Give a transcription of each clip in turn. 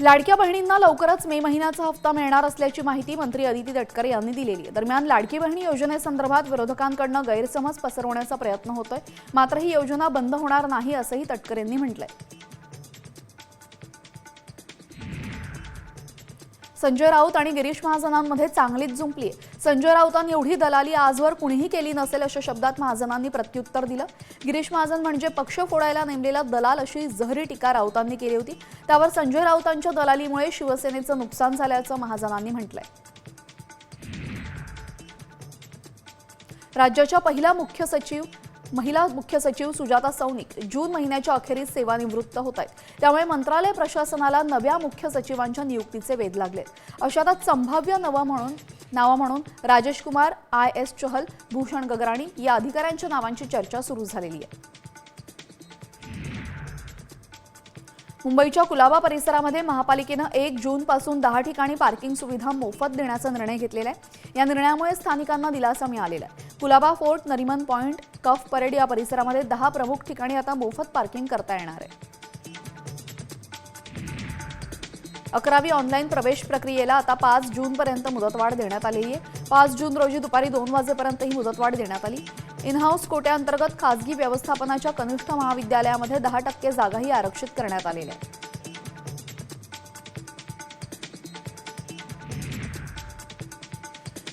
लाडक्या बहिणींना लवकरच मे महिन्याचा हप्ता मिळणार असल्याची माहिती मंत्री अदिती तटकरे यांनी दिलेली आहे. दरम्यान लाडकी बहिणी योजनेसंदर्भात विरोधकांकडनं गैरसमज पसरवण्याचा प्रयत्न होतोय. मात्र ही योजना बंद होणार नाही असंही तटकरेंनी म्हटलंय. संजय राऊत आणि गिरीश महाजनांमध्ये चांगलीच जुंपली आहे संजय राऊतांनी एवढी दलाली आजवर कुणीही केली नसेल अशा शब्दात महाजनांनी प्रत्युत्तर दिलं. गिरीश महाजन म्हणजे पक्ष फोडायला नेमलेला दलाल अशी जहरी टीका राऊतांनी केली होती. त्यावर संजय राऊतांच्या दलालीमुळे शिवसेनेचं नुकसान झाल्याचं महाजनांनी म्हटलंय. राज्याच्या पहिला मुख्य सचिव महिला मुख्य सचिव सुजाता सौनिक जून महिन्याच्या अखेरीस सेवानिवृत्त होत आहेत. त्यामुळे मंत्रालय प्रशासनाला नव्या मुख्य सचिवांच्या नियुक्तीचे वेध लागले अशातच संभाव्य नवं म्हणून नावं म्हणून राजेश कुमार आय एस चहल भूषण गगराणी या अधिकाऱ्यांच्या नावांची चर्चा सुरू झालेली आहे. मुंबईच्या कुलाबा परिसरामध्ये महापालिकेनं एक जून पासून दहा ठिकाणी पार्किंग सुविधा मोफत देण्याचा निर्णय घेतलेला आहे. या निर्णयामुळे स्थानिकांना दिलासा मिळालेला आहे. Colaba Fort Nariman Point Cuff Parade या परिसरामध्ये दहा प्रमुख ठिकाणी आता मोफत पार्किंग करता येणार आहे. अकरावी ऑनलाईन प्रवेश प्रक्रियेला आता पाच जूनपर्यंत मुदतवाढ देण्यात आली आहे. पाच जून रोजी दुपारी दोन वाजेपर्यंत ही मुदतवाढ देण्यात आली. इनहाऊस कोट्याअंतर्गत खासगी व्यवस्थापनाच्या कनिष्ठ महाविद्यालयामध्ये दहा टक्के जागाही आरक्षित करण्यात आलेल्या आहेत.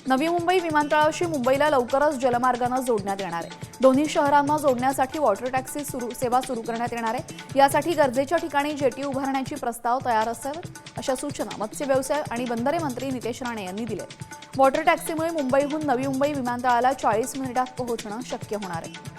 नवी मुंबई विमानतळाशी मुंबईला लवकरच जलमार्गानं जोडण्यात येणार आहे. दोन्ही शहरांना जोडण्यासाठी वॉटर टॅक्सी सुरू सेवा सुरू करण्यात येणार आहे. यासाठी गरजेच्या ठिकाणी जेटी उभारण्याची प्रस्ताव तयार असेल अशा सूचना मत्स्य व्यवसाय आणि बंदरे मंत्री नितेश राणे यांनी दिल्या वॉटर टॅक्सीमुळे मुंबईहून नवी मुंबई विमानतळाला चाळीस मिनिटात पोहोचणं शक्य होणार आहे.